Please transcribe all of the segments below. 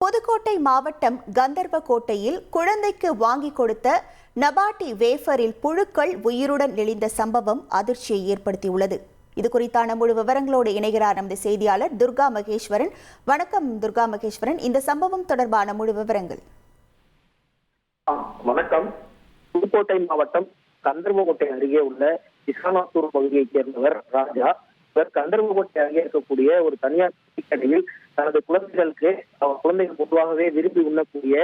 புதுக்கோட்டை மாவட்டம் கந்தர்வக்கோட்டையில் குழந்தைக்கு வாங்கி கொடுத்த நபாட்டி வேஃபரில் புழுக்கள் உயிருடன் நெளிந்த சம்பவம் அதிர்ச்சியை ஏற்படுத்தியுள்ளது. இது குறித்தான முழு விவரங்களோடு இணைகிறார் நமது செய்தியாளர் துர்கா மகேஸ்வரன். வணக்கம் துர்கா மகேஸ்வரன். இந்த சம்பவம் தொடர்பான முழு விவரங்கள். வணக்கம். புதுக்கோட்டை மாவட்டம் கந்தர்வக்கோட்டை அருகே உள்ள இஸ்லாமாத்தூர் பகுதியைச் சேர்ந்தவர் ராஜா. இவர் கந்தர்வக்கோட்டை அருகே இருக்கக்கூடிய ஒரு தனியார் கடையில் தனது குழந்தைகளுக்கு அவர் குழந்தைகள் பொதுவாகவே விரும்பி உண்ணக்கூடிய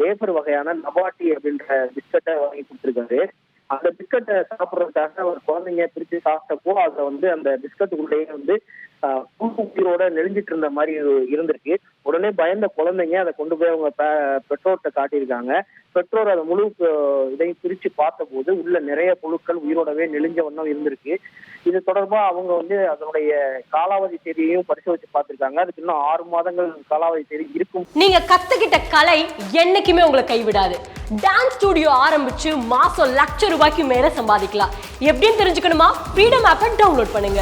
வேஃபர் வகையான நபாட்டி அப்படின்ற பிஸ்கட்டை வாங்கி கொடுத்திருக்காரு. அந்த பிஸ்கட்டை சாப்பிட்றதுக்காக ஒரு குழந்தைங்க பிரிச்சு சாப்பிட்டப்போ அதுல வந்து அந்த பிஸ்கட்டுக்குள்ளேயே வந்து ஆஹ், புழு உயிரோட நெளிஞ்சிட்டு இருந்த மாதிரி இருந்திருக்கு. உடனே பயந்த குழந்தைங்க அதை கொண்டு போய் அவங்க பெற்றோர்கிட்ட காட்டியிருக்காங்க. பெற்றோர் அதை முழு இதையும் பிரிச்சு பார்த்தபோது உள்ள நிறைய புழுக்கள் உயிரோடவே நெளிஞ்ச வண்ணம் இருந்திருக்கு. இது தொடர்பா அவங்க வந்து அதனுடைய காலாவதி தேதியையும் பரிசோதிச்சு பார்த்திருக்காங்க. அதுக்கு இன்னும் ஆறு மாதங்கள் காலாவதி தேதி இருக்கும். நீங்க கத்துக்கிட்ட கலை என்னைக்குமே உங்களை கைவிடாது. டான்ஸ் ஸ்டுடியோ ஆரம்பிச்சு மாசம் லட்சம் ரூபாய்க்கு மேல சம்பாதிக்கலாம். எப்படின்னு தெரிஞ்சுக்கணுமா? ஃப்ரீடம் ஆப்பை டவுன்லோட் பண்ணுங்க.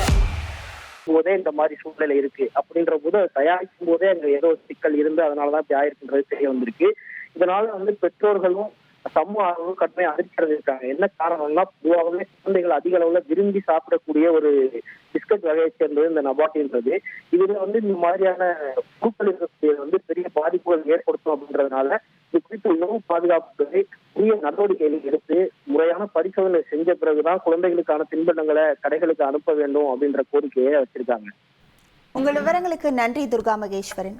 போதே இந்த மாதிரி சூழ்நிலை இருக்கு. அப்படின்ற போது தயாரிக்கும் போதே அங்க ஏதோ ஒரு சிக்கல் இருந்து அதனாலதான் இப்படி ஆயிருக்குன்றது தெரிய வந்திருக்கு. இதனால வந்து பெற்றோர்களும் சமூக அளவு கடுமையாக அதிர்ச்சி அடைஞ்சிருக்காங்க என்ன காரணம்னா பொதுவாகவே குழந்தைகள் அதிக அளவுல விரும்பி சாப்பிடக்கூடிய ஒரு பிஸ்கட் வகையை சேர்ந்தது இந்த நபாட்டின்றது. இதுல வந்து இந்த மாதிரியான குழுக்கள் இருக்கக்கூடியது வந்து பெரிய பாதிப்புகள் ஏற்படுத்தும் அப்படின்றதுனால இது உணவு பாதுகாப்புத்துறை உரிய நடவடிக்கைகளை எடுத்து முறையான பரிசோதனை செஞ்ச பிறகுதான் குழந்தைகளுக்கான தின்பண்டங்களை கடைகளுக்கு அனுப்ப வேண்டும் அப்படின்ற கோரிக்கையை வச்சிருக்காங்க. உங்கள் விவரங்களுக்கு நன்றி துர்கா மகேஸ்வரன்.